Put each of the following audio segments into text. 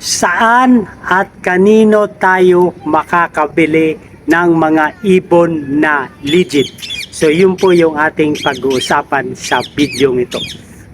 saan at kanino tayo makakabili ng mga ibon na legit. So yun po yung ating pag-uusapan sa video ito.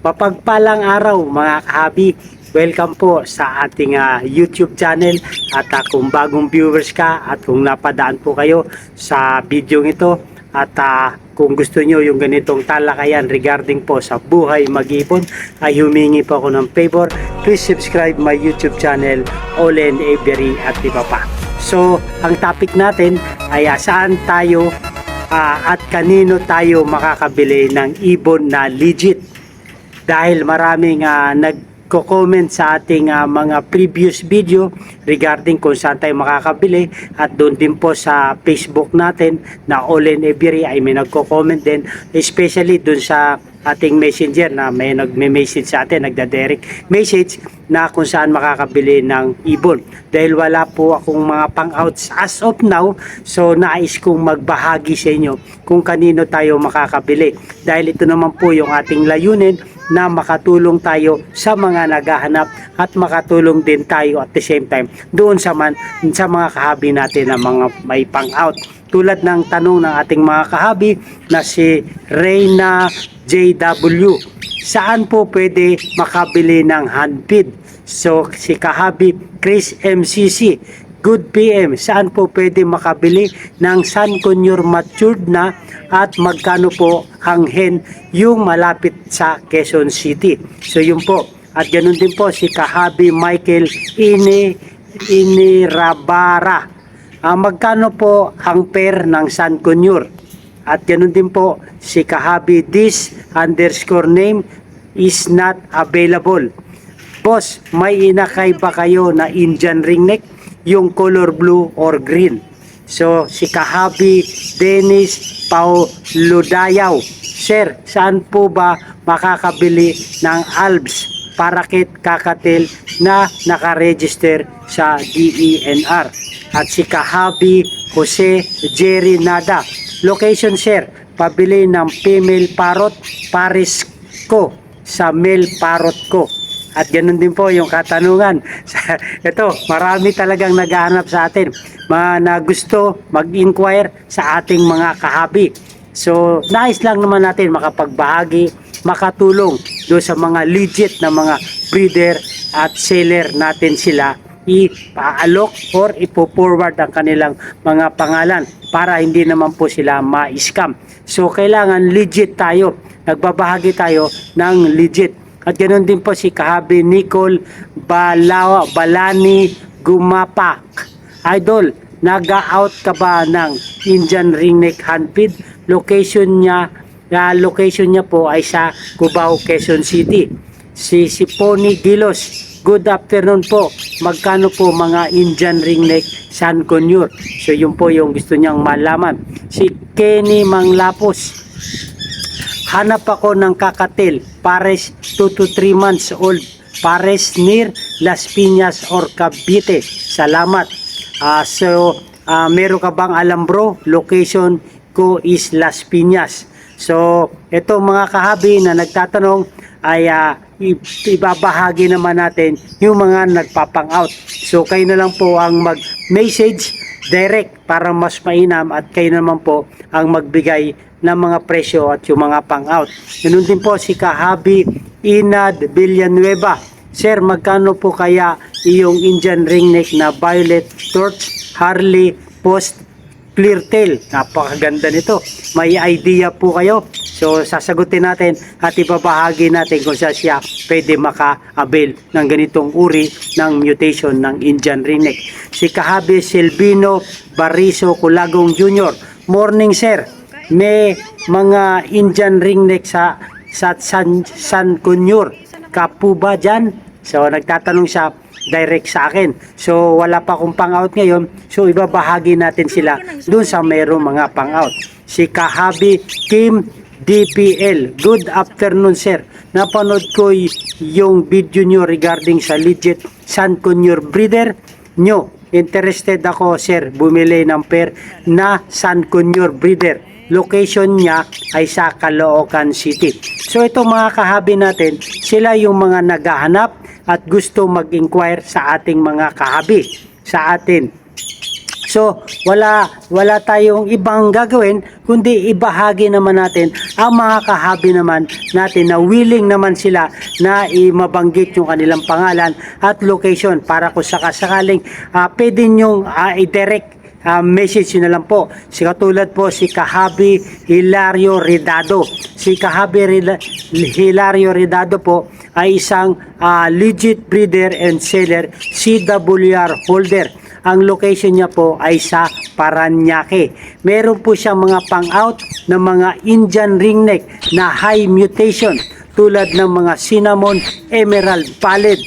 Mapagpalang araw mga kahabi, welcome po sa ating ah, YouTube channel at ah, kung bagong viewers ka at kung napadaan po kayo sa video ito at ah, kung gusto nyo yung ganitong talakayan regarding po sa buhay mag-ipon ay humingi po ako ng favor. Please subscribe my YouTube channel Olen Avery at iba pa. So ang topic natin ay ah, saan tayo ah, at kanino tayo makakabili ng ibon na legit? Dahil maraming uh, nagko-comment sa ating ah, mga previous video regarding kung saan tayo makakabili at doon din po sa Facebook natin na Olen Every ay may nagko-comment din especially doon sa ating messenger na may nagme-message sa atin, nagda-direct message na kung saan makakabili ng ibon. Dahil wala po akong mga pang-outs as of now, so nais kong magbahagi sa inyo kung kanino tayo makakabili. Dahil ito naman po yung ating layunin na makatulong tayo sa mga naghahanap at makatulong din tayo at the same time doon sa man sa mga kahabi natin na mga may pang-out. Tulad ng tanong ng ating mga kahabi na si Reyna JW. Saan po pwede makabili ng handpid? So si kahabi Chris MCC Good PM, saan po pwede makabili ng San Conyor matured na at magkano po ang hen yung malapit sa Quezon City. So yun po. At ganun din po si Kahabi Michael Ini Inirabara. Ah, magkano po ang pair ng San Conyor? At ganun din po si Kahabi this underscore name is not available. Boss, may inakay ba kayo na Indian ringneck? Yung color blue or green. So, si Kahabi Dennis Pauludayaw. Sir, saan po ba makakabili ng ALBS parakit kakatil na nakaregister sa DENR? At si Kahabi Jose Jerry Nada. Location, sir, pabili ng female parrot pares ko sa male parrot ko. At ganun din po yung katanungan. Ito, marami talagang naghahanap sa atin. Mga na gusto mag-inquire sa ating mga kahabi. So, nais lang naman natin makapagbahagi, makatulong do sa mga legit na mga breeder at seller natin sila i-alok or ipo-forward ang kanilang mga pangalan para hindi naman po sila ma-scam. So, kailangan legit tayo. Nagbabahagi tayo ng legit. At ganoon din po si Kahabi Nicole Balaw, Balani Gumapak. Idol, naga-out ka ba ng Indian ringneck handpid? Location niya, na location niya po ay sa Cubao, Quezon City. Si Siponi Gilos, good afternoon po. Magkano po mga Indian ringneck San Conyor? So yun po yung gusto niyang malaman. Si Kenny Manglapos, hanap ako ng kakatil pares 2 to 3 months old pares near Las Piñas or Cavite. Salamat. Ah, so ah, meron ka bang alam bro? Location ko is Las Piñas. So ito mga kahabi na nagtatanong ay i- ibabahagi naman natin yung mga nagpapang out so kayo na lang po ang mag message direct para mas mainam at kayo naman po ang magbigay ng mga presyo at yung mga pang-out. Ganun din po si Kahabi Inad Villanueva. Sir, magkano po kaya iyong Indian ringneck na Violet Torch Harley Post Clear Tail? Napakaganda nito. May idea po kayo. So, sasagutin natin at ibabahagi natin kung saan siya pwede maka-avail ng ganitong uri ng mutation ng Indian ringneck. Si Kahabi Silvino Bariso Kulagong Jr. Morning, sir may mga Indian ringneck sa sa San, San Conyor. Kapo ba dyan? So, nagtatanong siya direct sa akin. So, wala pa akong pang-out ngayon. So, ibabahagi natin sila dun sa mayroong mga pang-out. Si Kahabi Kim DPL. Good afternoon, sir. Napanood ko yung video nyo regarding sa legit San Conyor breeder nyo. Interested ako, sir, bumili ng pair na San Conyor breeder location niya ay sa Caloocan City. So ito mga kahabi natin, sila yung mga naghahanap at gusto mag-inquire sa ating mga kahabi, sa atin. So, wala wala tayong ibang gagawin kundi ibahagi naman natin ang mga kahabi naman natin na willing naman sila na imabanggit yung kanilang pangalan at location para kung sakasakaling uh, pwede nyong ah, i-direct ah, message na lang po. Si katulad po si Kahabi Hilario Redado. Si Kahabi Hilario Redado po ay isang ah, legit breeder and seller CWR holder. Ang location niya po ay sa Paranaque. Meron po siyang mga pang-out ng mga Indian ringneck na high mutation tulad ng mga cinnamon emerald pallid,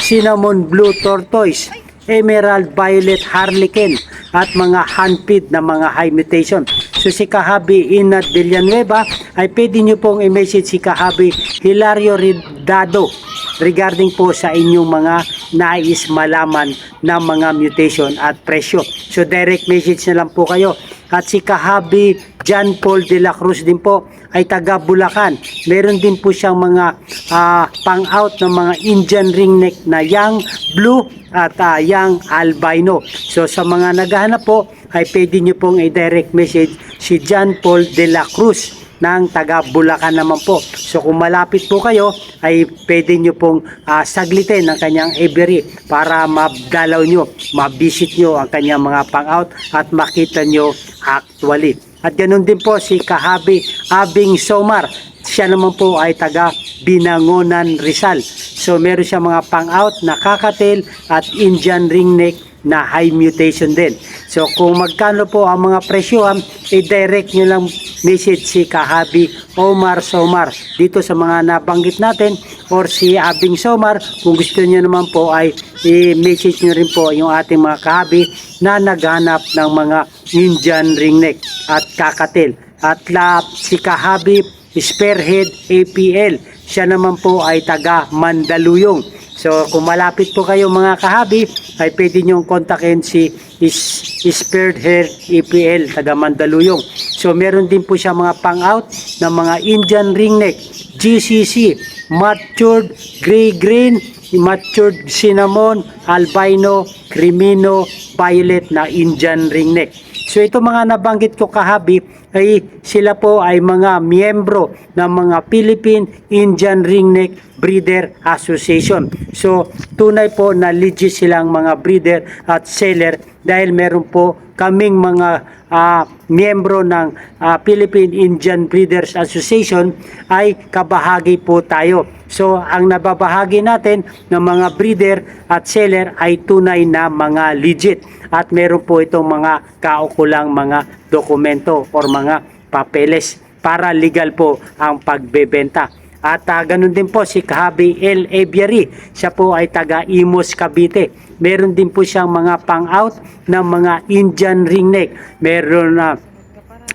cinnamon blue tortoise, emerald violet harlequin at mga handpid na mga high mutation. Si Kahabi Inat Villanueva ay pwede nyo pong i-message si Kahabi Hilario Ridado regarding po sa inyong mga nais malaman na mga mutation at presyo. So direct message na lang po kayo. At si Kahabi John Paul de la Cruz din po ay taga Bulacan. Meron din po siyang mga ah, pang-out ng mga Indian ringneck na young blue at ah, young albino. So sa mga naghahanap po ay pwede nyo pong i-direct message si John Paul de la Cruz ng taga Bulacan naman po. So kung malapit po kayo ay pwede nyo pong ah, saglitin ang kanyang aviary para mabdalaw nyo, mabisit nyo ang kanyang mga pang-out at makita nyo actually. At ganun din po si Kahabi Abing Somar. Siya naman po ay taga Binangonan Rizal. So meron siya mga pang-out na kakatil at Indian ringneck na high mutation din. So kung magkano po ang mga presyohan, i-direct nyo lang message si Kahabi Omar Somar dito sa mga nabanggit natin or si Abing Somar kung gusto nyo naman po ay i-message nyo rin po yung ating mga kahabi na naghanap ng mga Indian ringneck at kakatil. At la, si Kahabi Spearhead APL, siya naman po ay taga Mandaluyong. So kung malapit po kayo mga kahabi, ay pwede niyong kontakin si is, Spearhead APL, taga Mandaluyong. So meron din po siya mga pang-out ng mga Indian ringneck, GCC, matured gray-green, matured cinnamon, albino, crimino, violet na Indian ringneck. So ito mga nabanggit ko kahabi ay sila po ay mga miyembro ng mga Philippine Indian Ringneck Breeder Association. So tunay po na legit silang mga breeder at seller dahil meron po kaming mga ah, miyembro ng ah, Philippine Indian Breeders Association ay kabahagi po tayo. So ang nababahagi natin ng mga breeder at seller ay tunay na mga legit at meron po itong mga kaukulang mga dokumento or mga papeles para legal po ang pagbebenta. At ah, ganun din po si Kahabi L. Aviary. Siya po ay taga Imos, Cavite. Meron din po siyang mga pang-out ng mga Indian ringneck. Meron na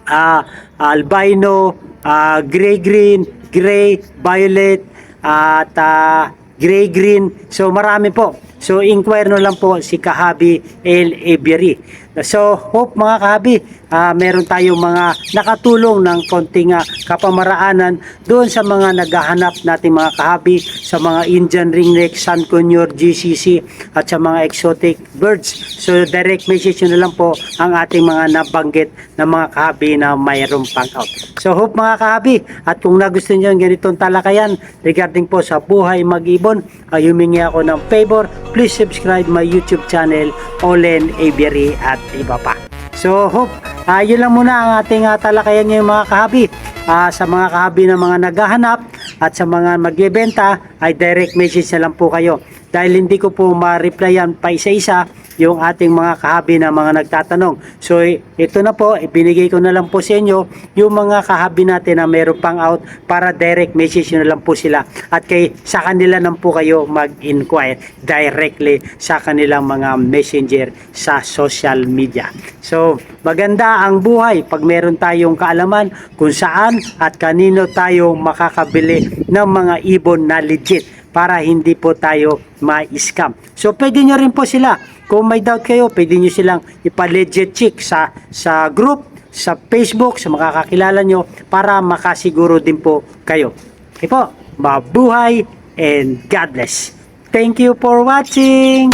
ah, albino, ah, gray-green, gray, violet, at ah, gray-green. So marami po. So inquire no lang po si Kahabi L. Aviary. So hope mga kahabi, ah, meron tayong mga nakatulong ng konting ah, kapamaraanan doon sa mga naghahanap nating mga kahabi sa mga Indian ringneck, Sun Conure, GCC at sa mga exotic birds. So direct message nyo na lang po ang ating mga nabanggit na mga kahabi na mayroong pang out. So hope mga kahabi at kung nagustuhan nyo ganitong talakayan regarding po sa buhay mag-ibon, ay humingi ako ng favor, please subscribe my YouTube channel, Olen Aviary at iba pa. So hope, ah, yun lang muna ang ating uh, talakayan ngayong mga kahabi. Ah, sa mga kahabi na mga naghahanap at sa mga magbebenta ay direct message na lang po kayo. Dahil hindi ko po ma-replyan pa isa-isa yung ating mga kahabi na mga nagtatanong. So ito na po, ibinigay ko na lang po sa inyo yung mga kahabi natin na meron pang out para direct message na lang po sila. At kay sa kanila nang po kayo mag-inquire directly sa kanilang mga messenger sa social media. So maganda ang buhay pag meron tayong kaalaman kung saan at kanino tayo makakabili pumili ng mga ibon na legit para hindi po tayo ma-scam. So pwede nyo rin po sila, kung may doubt kayo, pwede nyo silang ipa-legit check sa, sa group, sa Facebook, sa mga kakilala nyo para makasiguro din po kayo. Okay po, mabuhay and God bless. Thank you for watching!